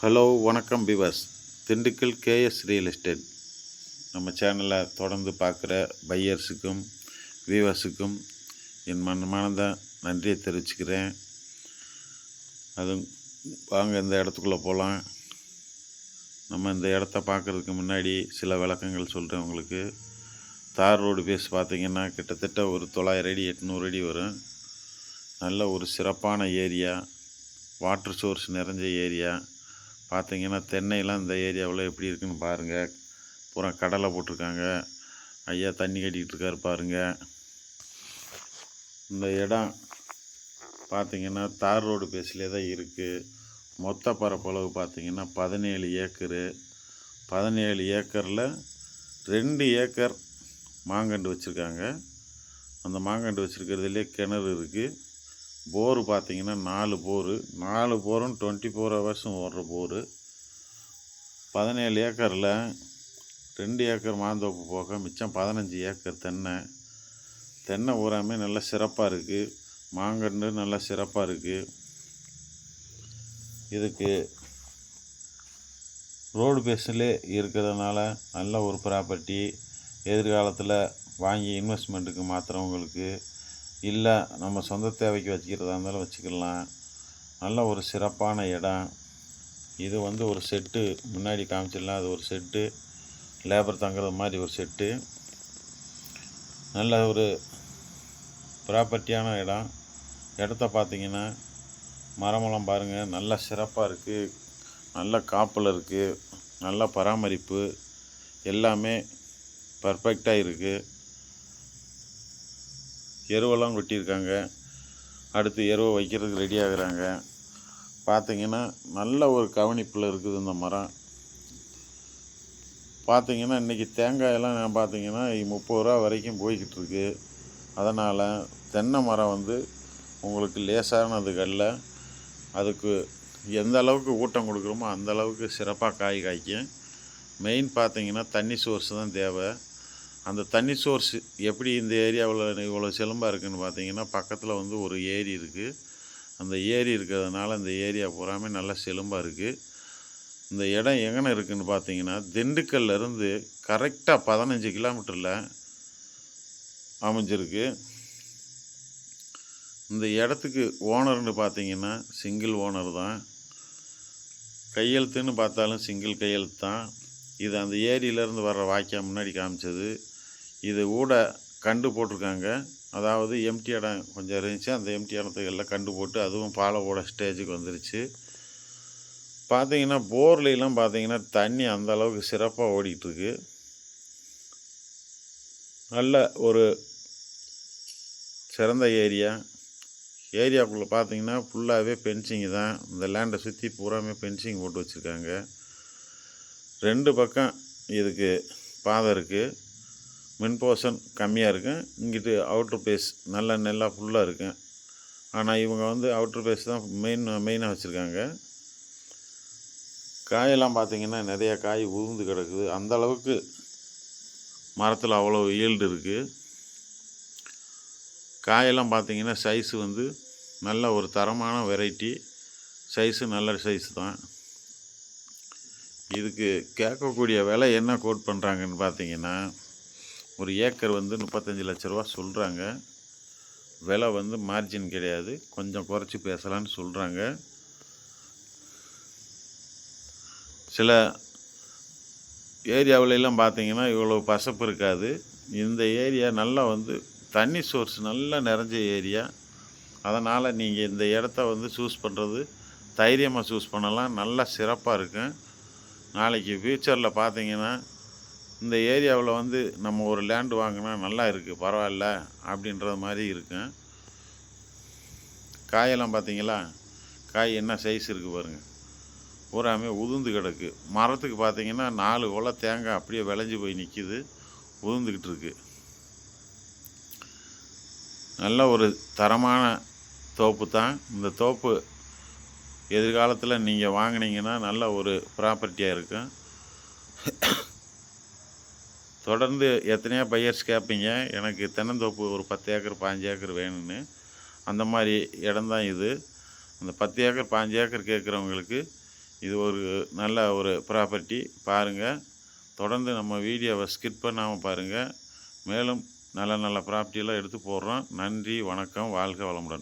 Hello வணக்கம் பிவாஸ் Dindigul KS real estate. நம்ம சேனலை தொடர்ந்து பார்க்குற பையர்ஸுக்கும் வியூவர்ஸுக்கும் என் மனமானத நன்றியை தெரிவிச்சுக்கிறேன். அதுவும் வாங்க இந்த இடத்துக்குள்ளே போகலாம். நம்ம இந்த இடத்த பார்க்குறதுக்கு முன்னாடி சில விளக்கங்கள் சொல்கிறேன் உங்களுக்கு. தார் ரோடு பேஸ் பார்த்திங்கன்னா கிட்டத்தட்ட ஒரு தொள்ளாயிரம் அடி எட்நூறு அடி வரும். நல்ல ஒரு சிறப்பான ஏரியா வாட்டர் சோர்ஸ் நிறைஞ்ச ஏரியா பார்த்தீங்கன்னா தென்னையெல்லாம் இந்த ஏரியாவில் எப்படி இருக்குன்னு பாருங்கள் பூரா கடலை போட்டிருக்காங்க. ஐயா தண்ணி கட்டிக்கிட்டு இருக்காரு பாருங்கள் இந்த இடம் பார்த்திங்கன்னா தார் ரோடு பேஸ்லேயே தான் இருக்குது மொத்த பரப்பளவு பார்த்திங்கன்னா பதினேழு ஏக்கரு. பதினேழு ஏக்கரில் ரெண்டு ஏக்கர் மாங்கன்று வச்சுருக்காங்க. அந்த மாங்கன்று வச்சுருக்கிறதுலே கிணறு இருக்குது போரு பார்த்திங்கன்னா நாலு போரு. நாலு போரும் டுவெண்ட்டி ஃபோர் ஹவர்ஸும் ஓடுற போரு. பதினேழு ஏக்கரில் ரெண்டு ஏக்கர் மாந்தோப்பு போக மிச்சம் பதினஞ்சு ஏக்கர் தென்னை. தென்னை ஊராமே நல்லா சிறப்பாக இருக்குது மாங்கன்று நல்லா சிறப்பாக இருக்குது இதுக்கு ரோடு பேஸில் இருக்கிறதுனால நல்ல ஒரு ப்ராப்பர்ட்டி எதிர்காலத்தில் வாங்கி இன்வெஸ்ட்மெண்ட்டுக்கு மாற்றுறவங்களுக்கு இல்லை நம்ம சொந்த தேவைக்கு வச்சுக்கிறதா இருந்தாலும் வச்சுக்கலாம். நல்ல ஒரு சிறப்பான இடம். இது வந்து ஒரு செட்டு. முன்னாடி காமிச்சிடலாம் அது ஒரு செட்டு. லேபர் தங்குறது மாதிரி ஒரு செட்டு. நல்ல ஒரு ப்ராப்பர்ட்டியான இடம். இடத்த பார்த்தீங்கன்னா மரமெல்லாம் பாருங்கள் நல்லா சிறப்பாக இருக்குது நல்ல காப்பில் இருக்குது நல்ல பராமரிப்பு. எல்லாமே பர்ஃபெக்டாக இருக்குது எருவெல்லாம் கொட்டியிருக்காங்க அடுத்து எருவை வைக்கிறதுக்கு ரெடி ஆகுறாங்க. பார்த்தீங்கன்னா நல்ல ஒரு கவனிப்பில் இருக்குது இந்த மரம். பார்த்தீங்கன்னா இன்றைக்கி தேங்காயெல்லாம் நான் பார்த்தீங்கன்னா முப்பது ரூபா வரைக்கும் போய்கிட்டு இருக்கு. அதனால் தென்னை மரம் வந்து உங்களுக்கு லேசானதுகளில் அதுக்கு எந்த அளவுக்கு ஊட்டம் கொடுக்குறோமோ அந்த அளவுக்கு சிறப்பாக காய் காய்க்கும். மெயின் பார்த்தீங்கன்னா தண்ணி சோர்ஸ் தான் தேவை. அந்த தண்ணி சோர்ஸ் எப்படி இந்த ஏரியாவில் இவ்வளோ செலும்பாக இருக்குதுன்னு பார்த்தீங்கன்னா பக்கத்தில் வந்து ஒரு ஏரி இருக்குது அந்த ஏரி இருக்கிறதுனால இந்த ஏரியா பூராமே நல்லா செலும்பாக இருக்குது இந்த இடம் எங்கன இருக்குதுன்னு பார்த்தீங்கன்னா திண்டுக்கல்லேருந்து கரெக்டாக பதினஞ்சு கிலோமீட்டரில் அமைஞ்சிருக்கு. இந்த இடத்துக்கு ஓனர்னு பார்த்தீங்கன்னா சிங்கிள் ஓனர் தான். கையெழுத்துன்னு பார்த்தாலும் சிங்கிள் கையெழுத்து தான். இது அந்த ஏரியிலேருந்து வர்ற வாக்கியம் முன்னாடி காமிச்சது. இது ஊட கண்டு போட்டிருக்காங்க. அதாவது எம்டி இடம் கொஞ்சம் இருந்துச்சு. அந்த எம்டி இடத்துக்கு எல்லாம் கண்டு போட்டு அதுவும் பாலவோட ஸ்டேஜுக்கு வந்துருச்சு. பார்த்தீங்கன்னா போர்லாம் பார்த்தீங்கன்னா தண்ணி அந்த அளவுக்கு சிறப்பாக ஓடிட்டுருக்கு. நல்ல ஒரு சிறந்த ஏரியா. ஏரியாக்குள்ளே பார்த்தீங்கன்னா ஃபுல்லாகவே பென்சிங்கு தான். இந்த லேண்டை சுற்றி பூராமே பென்சிங் போட்டு வச்சுருக்காங்க. ரெண்டு பக்கம் இதுக்கு பாதை இருக்குது மின் போர்ஷன் கம்மியாக இருக்கும். இங்கிட்டு அவுட்ரு பேஸ் நல்ல நல்லா ஃபுல்லாக இருக்கும். ஆனால் இவங்க வந்து அவுட்ரு பேஸ் தான் மெயின் மெயினாக வச்சுருக்காங்க. காயெல்லாம் பார்த்திங்கன்னா நிறையா காய் உருந்து கிடக்குது. அந்த அளவுக்கு மரத்தில் அவ்வளோ ஈல்டு இருக்குது காயெல்லாம் பார்த்திங்கன்னா சைஸு வந்து நல்ல ஒரு தரமான வெரைட்டி சைஸு நல்ல சைஸ் தான். இதுக்கு கேட்கக்கூடிய விலை என்ன கோட் பண்ணுறாங்கன்னு பார்த்தீங்கன்னா ஒரு ஏக்கர் வந்து முப்பத்தஞ்சு லட்ச ரூபா சொல்கிறாங்க விலை வந்து மார்ஜின் கிடையாது. கொஞ்சம் குறைச்சி பேசலான்னு சொல்கிறாங்க சில ஏரியாவிலெல்லாம் பார்த்தீங்கன்னா இவ்வளோ பசப்பு இருக்காது. இந்த ஏரியா நல்லா வந்து தண்ணி சோர்ஸ் நல்லா நிறைஞ்ச ஏரியா. அதனால் நீங்கள் இந்த இடத்த வந்து சூஸ் பண்ணுறது தைரியமாக சூஸ் பண்ணலாம். நல்லா சிறப்பாக இருக்கும். நாளைக்கு ஃப்யூச்சரில் பார்த்தீங்கன்னா இந்த ஏரியாவில் வந்து நம்ம ஒரு லேண்டு வாங்கினா நல்லா இருக்குது பரவாயில்ல அப்படின்றது மாதிரி இருக்கும். காயெல்லாம் பார்த்தீங்களா காய் என்ன சைஸ் இருக்குது பாருங்கள் பூராமே உதிர்ந்து கிடக்கு. மரத்துக்கு பார்த்தீங்கன்னா நாலு குலை தேங்காய் அப்படியே விளைஞ்சி போய் நிற்கிது உதிர்ந்துக்கிட்டு இருக்கு. நல்ல ஒரு தரமான தோப்பு தான். இந்த தோப்பு எதிர்காலத்தில் நீங்கள் வாங்கினீங்கன்னா நல்ல ஒரு ப்ராப்பர்ட்டியாக இருக்கும். தொடர்ந்து எத்தனையோ பையர்ஸ் கேட்பீங்க எனக்கு தென்னந்தோப்பு ஒரு பத்து ஏக்கர் பாஞ்சு ஏக்கர் வேணும்னு. அந்த மாதிரி இடம்தான் இது. அந்த பத்து ஏக்கர் பாஞ்சு ஏக்கர் கேட்குறவங்களுக்கு இது ஒரு நல்ல ஒரு ப்ராப்பர்ட்டி பாருங்கள் தொடர்ந்து நம்ம வீடியோவை ஸ்கிப் பண்ணாமல் பாருங்கள் மேலும் நல்ல நல்ல ப்ராப்பர்ட்டியெல்லாம் எடுத்து போடுறோம். நன்றி வணக்கம். வாழ்க வளமுடன்.